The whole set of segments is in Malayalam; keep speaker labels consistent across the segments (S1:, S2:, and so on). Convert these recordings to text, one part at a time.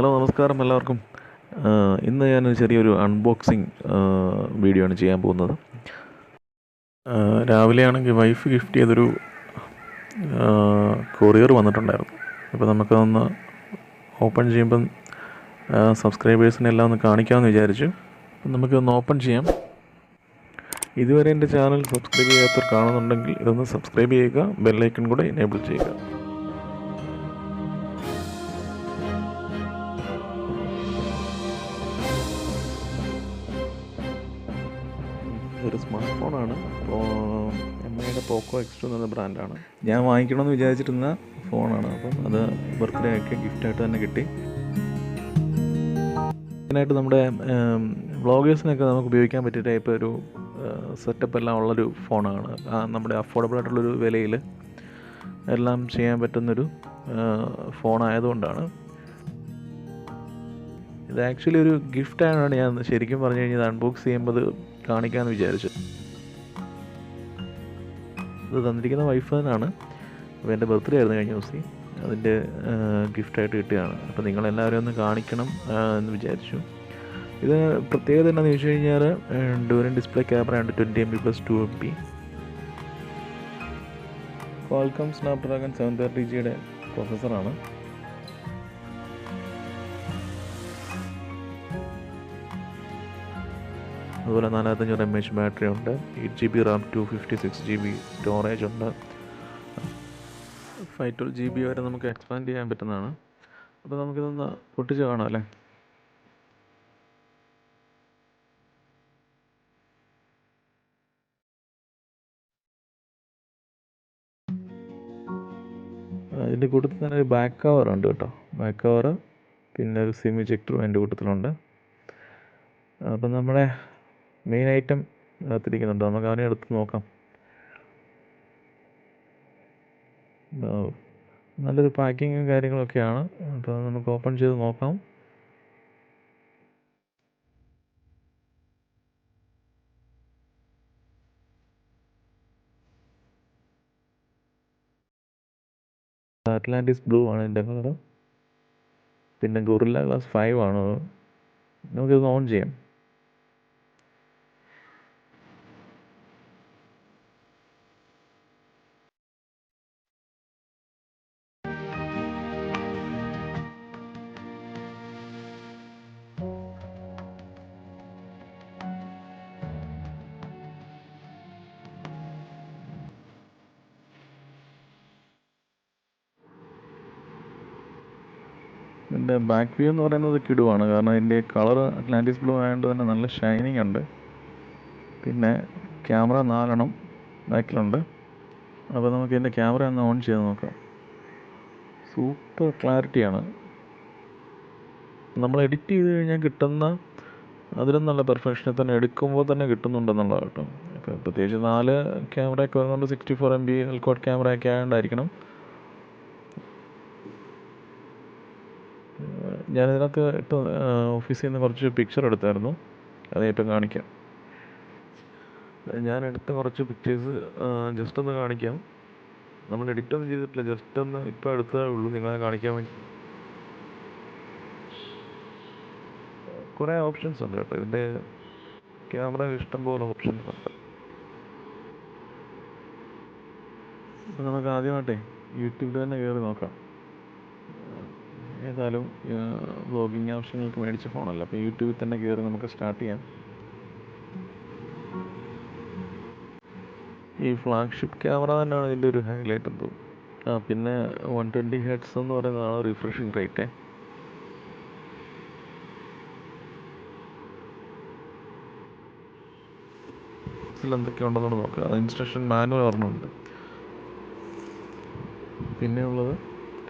S1: ഹലോ നമസ്കാരം എല്ലാവർക്കും. ഇന്ന് ഞാൻ ചെറിയൊരു അൺബോക്സിങ് വീഡിയോ ആണ് ചെയ്യാൻ പോകുന്നത്. രാവിലെ ആണെങ്കിൽ വൈഫ് ഗിഫ്റ്റ് ചെയ്തൊരു കൊറിയർ വന്നിട്ടുണ്ടായിരുന്നു. അപ്പോൾ നമുക്കതൊന്ന് ഓപ്പൺ ചെയ്യുമ്പം സബ്സ്ക്രൈബേഴ്സിനെല്ലാം ഒന്ന് കാണിക്കാമെന്ന് വിചാരിച്ചു നമുക്കൊന്ന് ഓപ്പൺ ചെയ്യാം. ഇതുവരെ എന്റെ ചാനൽ സബ്സ്ക്രൈബ് ചെയ്യാത്തവർ കാണുന്നുണ്ടെങ്കിൽ ഇതൊന്ന് സബ്സ്ക്രൈബ് ചെയ്യുക ബെല്ലൈക്കൺ കൂടെ എനേബിൾ ചെയ്യുക. ഒരു സ്മാർട്ട് ഫോണാണ് അപ്പോൾ എം ഐയുടെ പോക്കോ എക്സ് ടു എന്ന ബ്രാൻഡാണ്. ഞാൻ വാങ്ങിക്കണമെന്ന് വിചാരിച്ചിരുന്ന ഫോണാണ്. അപ്പം അത് ബർത്ത്ഡേ ഒക്കെ ഗിഫ്റ്റായിട്ട് തന്നെ കിട്ടി. മെയിനായിട്ട് നമ്മുടെ വ്ളോഗേഴ്സിനൊക്കെ നമുക്ക് ഉപയോഗിക്കാൻ പറ്റിയ ടൈപ്പ് ഒരു സെറ്റപ്പ് എല്ലാം ഉള്ളൊരു ഫോണാണ്. നമ്മുടെ അഫോർഡബിൾ ആയിട്ടുള്ളൊരു വിലയിൽ എല്ലാം ചെയ്യാൻ പറ്റുന്നൊരു ഫോണായതുകൊണ്ടാണ്. ഇത് ആക്ച്വലി ഒരു ഗിഫ്റ്റായാണ് ഞാൻ ശരിക്കും പറഞ്ഞു കഴിഞ്ഞാൽ അൺബോക്സ് ചെയ്യുമ്പോൾ കാണിക്കാമെന്ന് വിചാരിച്ചു. ഇത് തന്നിരിക്കുന്ന വൈഫ് തന്നെയാണ് അപ്പോൾ എന്റെ ബർത്ത്ഡേ ആയിരുന്നു കഴിഞ്ഞ ദിവസം. അതിന്റെ ഗിഫ്റ്റായിട്ട് കിട്ടിയതാണ്. അപ്പോൾ നിങ്ങളെല്ലാവരും ഒന്ന് കാണിക്കണം എന്ന് വിചാരിച്ചു. ഇത് പ്രത്യേകത എന്താണെന്ന് ചോദിച്ചു കഴിഞ്ഞാൽ ഡൂരൻ ഡിസ്പ്ലേ ക്യാമറ ഉണ്ട് twenty M B plus two M B Qualcomm Snapdragon seven thirty ജിയുടെ പ്രോസസ്സറാണ് അതുപോലെ നാലായിരത്തഞ്ഞൂറ് എം എച്ച് ബാറ്ററി ഉണ്ട്. Eight G B RAM two fifty six G B storage ഉണ്ട്. ഫൈവ് ട്വൽവ് ജി ബി വരെ നമുക്ക് എക്സ്പാൻഡ് ചെയ്യാൻ പറ്റുന്നതാണ്. അപ്പോൾ നമുക്കിതൊന്ന് പൊട്ടിച്ച് കാണാം അല്ലേ? അതിന്റെ കൂട്ടത്തിൽ തന്നെ ഒരു ബാക്ക് കവർ ഉണ്ട് കേട്ടോ. ബാക്ക് കവർ പിന്നെ ഒരു സിം ഇജക്ടറും അതിന്റെ കൂട്ടത്തിലുണ്ട്. അപ്പം നമ്മുടെ മെയിൻ ഐറ്റം അകത്തിരിക്കുന്നുണ്ട്. നമുക്ക് അവനെ എടുത്ത് നോക്കാം. നല്ലൊരു പാക്കിങ്ങും കാര്യങ്ങളൊക്കെയാണ്. അപ്പോൾ നമുക്ക് ഓപ്പൺ ചെയ്ത് നോക്കാം. അറ്റ്ലാന്റിസ് ബ്ലൂ ആണ് എന്റെ കളർ പിന്നെ ഗൊറില്ല ഗ്ലാസ് ഫൈവ് ആണ്. നമുക്കിത് ഓൺ ചെയ്യാം. ഇതിന്റെ ബാക്ക് വ്യൂ എന്ന് പറയുന്നത് കിടുവാണ്. കാരണം ഇതിന്റെ കളർ അറ്റ്ലാന്റിസ് ബ്ലൂ ആയതുകൊണ്ട് തന്നെ നല്ല ഷൈനിങ് ഉണ്ട്. പിന്നെ ക്യാമറ നാലെണ്ണം ബാക്കിലുണ്ട് അപ്പോൾ നമുക്ക് ഇതിന്റെ ക്യാമറ ഒന്ന് ഓൺ ചെയ്ത് നോക്കാം. സൂപ്പർ ക്ലാരിറ്റിയാണ് നമ്മൾ എഡിറ്റ് ചെയ്ത് കഴിഞ്ഞാൽ കിട്ടുന്ന അതിലും നല്ല പെർഫെക്ഷനെ തന്നെ എടുക്കുമ്പോൾ തന്നെ കിട്ടുന്നുണ്ടെന്നുള്ളതാണ് കേട്ടോ. ഇപ്പോൾ പ്രത്യേകിച്ച് നാല് ക്യാമറയൊക്കെ വരുന്നുണ്ട് സിക്സ്റ്റി ഫോർ എം ബി എൽക്കോട്ട് ക്യാമറയൊക്കെ ആയതുകൊണ്ടായിരിക്കണം ഞാനിതിനകത്ത് ഇട്ട് ഓഫീസിൽ നിന്ന് കുറച്ച് പിക്ചർ എടുത്തായിരുന്നു. അത് ഇപ്പം കാണിക്കാം. ഞാൻ എടുത്ത കുറച്ച് പിക്ചേഴ്സ് ജസ്റ്റ് ഒന്ന് കാണിക്കാം. നമ്മൾ എഡിറ്റ് ഒന്നും ചെയ്തിട്ടില്ല ജസ്റ്റ് ഒന്ന് ഇപ്പം എടുത്തതേ ഉള്ളൂ. നിങ്ങളെ കാണിക്കാൻ വേണ്ടി. കുറേ ഓപ്ഷൻസ് ഉണ്ട് കേട്ടോ. ഇതിന്റെ ക്യാമറ ഇഷ്ടംപോലെ ഓപ്ഷൻസ് ഉണ്ട്. നമുക്ക് ആദ്യമായിട്ടേ യൂട്യൂബിൽ തന്നെ കയറി നോക്കാം. ഏതായാലും വ്ളോഗിങ് ആവശ്യങ്ങൾക്ക് മേടിച്ച ഫോണല്ല. അപ്പോൾ യൂട്യൂബിൽ തന്നെ കയറി നമുക്ക് സ്റ്റാർട്ട് ചെയ്യാം. ഈ ഫ്ലാഗ്ഷിപ്പ് ക്യാമറ തന്നെയാണ് ഇതിന്റെ ഒരു ഹൈലൈറ്റ് എന്തോ ആ പിന്നെ വൺ ട്വന്റി ഹെഡ്സ് എന്ന് പറയുന്നതാണ് റിഫ്രഷിങ് റേറ്റ് ഇതിൽ എന്തൊക്കെ ഉണ്ടെന്നുള്ളത് നോക്കുക അത് ഇൻസ്ട്രക്ഷൻ മാനുവൽ ഒരെണ്ണമുണ്ട് പിന്നെയുള്ളത്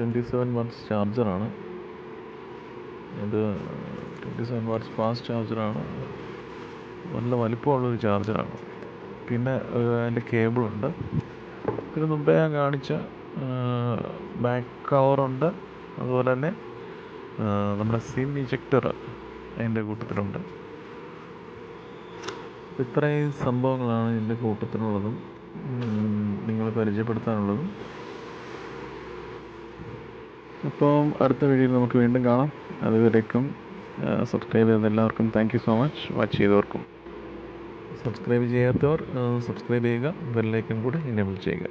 S1: ട്വന്റി സെവൻ വാട്ട്സ് ചാർജറാണ് ഇത് ട്വന്റി സെവൻ വാട്ട്സ് ഫാസ്റ്റ് ചാർജറാണ് നല്ല വലിപ്പമുള്ളൊരു ചാർജറാണ് പിന്നെ അതിന്റെ കേബിളുണ്ട് പിന്നെ മുമ്പേ ഞാൻ കാണിച്ച ബാക്ക് കവറുണ്ട് അതുപോലെ തന്നെ നമ്മുടെ സിം ഇജക്ടർ അതിന്റെ കൂട്ടത്തിലുണ്ട്. ഇത്രയും സംഭവങ്ങളാണ് ഇതിന്റെ കൂട്ടത്തിലുള്ളതും നിങ്ങളെ പരിചയപ്പെടുത്താനുള്ളതും. അപ്പോൾ അടുത്ത വീഡിയോയിൽ നമുക്ക് വീണ്ടും കാണാം. അതുവരേക്കും സബ്സ്ക്രൈബ് ചെയ്ത എല്ലാവർക്കും thank you so much watch ചെയ്തവർക്കും. Subscribe ചെയ്യാത്തവർ സബ്സ്ക്രൈബ് ചെയ്യുക. ബെല്ലൈക്കൺ കൂടി എനേബിൾ ചെയ്യുക.